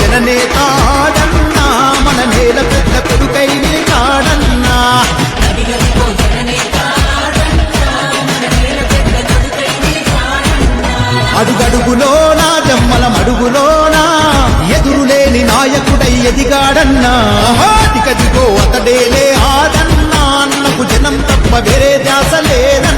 జననేతాడన్నా మన నేల పెద్ద కొడుకై నిలిచాడన్నా అడుగడుగులోనా జమ్మల మడుగులోనా ఎదురులేని నాయకుడై ఎదిగాడన్నా. దిగదిగో అతడేలే ఆదన్నా అన్నకు జనం తప్ప వేరే ధ్యాస లేదా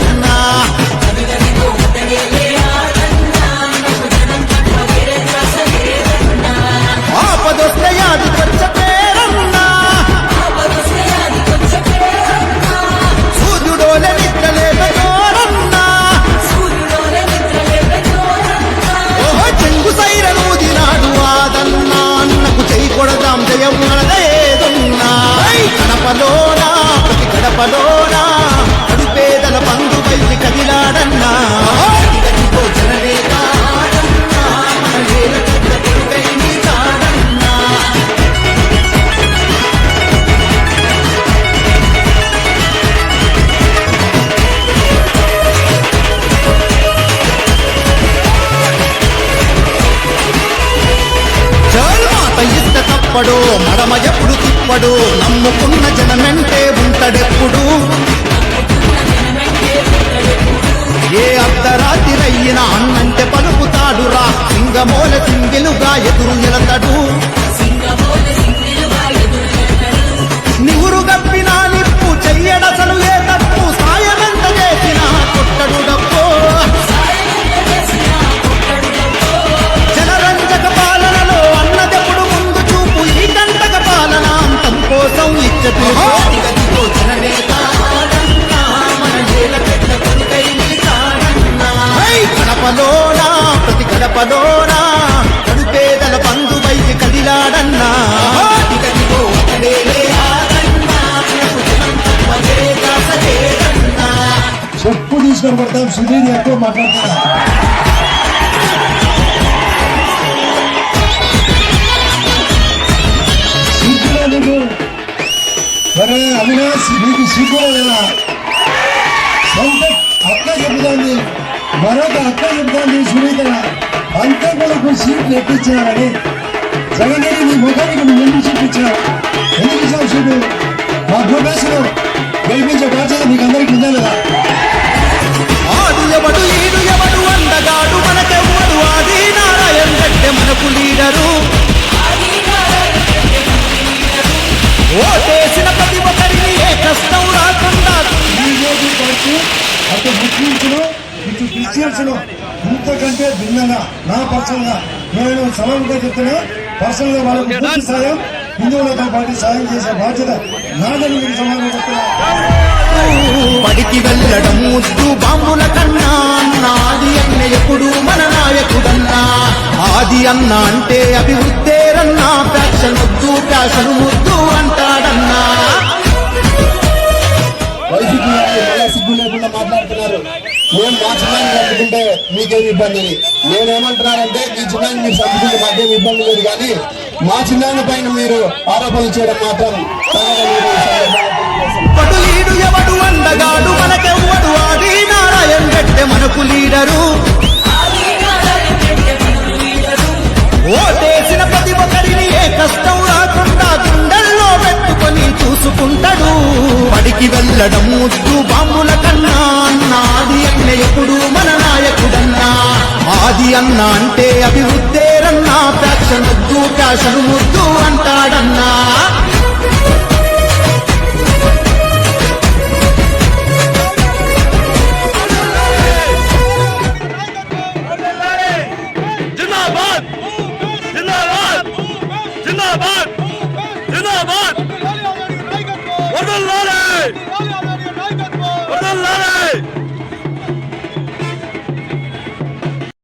గడపలోనా? ప్రతి గడపలోనా? అడుపేదల పందు బయటి కదిలాడన్నా? ఇదిగదిగో మడమ ఎప్పుడు తిప్పడు నమ్ముకున్న జనమెంటే ఉంటాడెప్పుడు? ఏ అర్ధరాత్రిరయ్యిన అన్నంటే పలుకుతాడురా సింగమోల సింగిలుగా ఎదురు నిలతడు. నివురు గప్పిన నిప్పు చెయ్యడసలు ఏ జనం తప్ప పందు వైపు కదిలాడన్నా? చెప్పు తీసుకొని పడతాం సుధీర్ ఎక్కువ మాట్లాడుతున్నా సిగ్గులే నీకు మరి అవినాష్ నీకు సిగ్గులే మరొక అక్క చెబుతోంది సునీత అంతే కొడుకు సీట్లు ఎక్కించారని జగన్ నీ ముఖానికి ఎందుకు చూపించావు ఎందుకు ఇచ్చావు సీటు? మా భూపేశ్వరు గెలిపించే బాధ్యత నీకు అందరికీ ఉందా లేదా? ఆడు ఎవడు ఈడు ఎవడు అందగాడు మనకెవ్వడు ఆది నారాయణ గడ్డె మనకు లీడరు. ఓటేసిన ప్రతి ఒక్కరిని ఏ కష్టం రాకుండా బీజేపీ పార్టీ అటు ఇటు క్రిస్టియన్స్ను ఇంతకంటే భిన్నంగా నా పర్సనల్గా నేను సమానంగా చెప్తున్నా. పర్సనల్గా వాళ్ళకు పూర్తి సాయం హిందువులతో పాటు సాయం చేసే బాధ్యత నాదని మీకు సమానంగా చెప్తున్నా. పడికి వెళ్ళడం ముద్దు బాంబుల కన్నా నాది అన్న ఎప్పుడు మన నాయకుడన్నా. ఆది అన్న అంటే అభివృద్ధేరన్నా చిన్నాన్ని కట్టుకుంటే మీకేమి ఇబ్బంది నేనేమంటున్నానంటే మీ చిన్నాన్ని మీరు చంపుకుంటే మాకేం ఇబ్బంది లేదు కానీ మా చిన్నాన్ని పైన మీరు ఆరోపణలు చేయడం మాత్రం మనకు లీడరు. ఓటేసిన ప్రతి ఒక్కరిని ఏ కష్టం రాకుండా గుండెల్లో పెట్టుకొని చూసుకుంటాడు. పడికి వెళ్ళడం ముద్దు బాంబుల కన్నా నాది ఎప్పుడు మన నాయకుడన్నా? ఆది అన్న అంటే అభివృద్ధేరన్నా ప్యాక్షన్ ముద్దు ప్యాషన్ ముద్దు అంటాడన్నా. జిందాబాద్! జిందాబాద్! జిందాబాద్!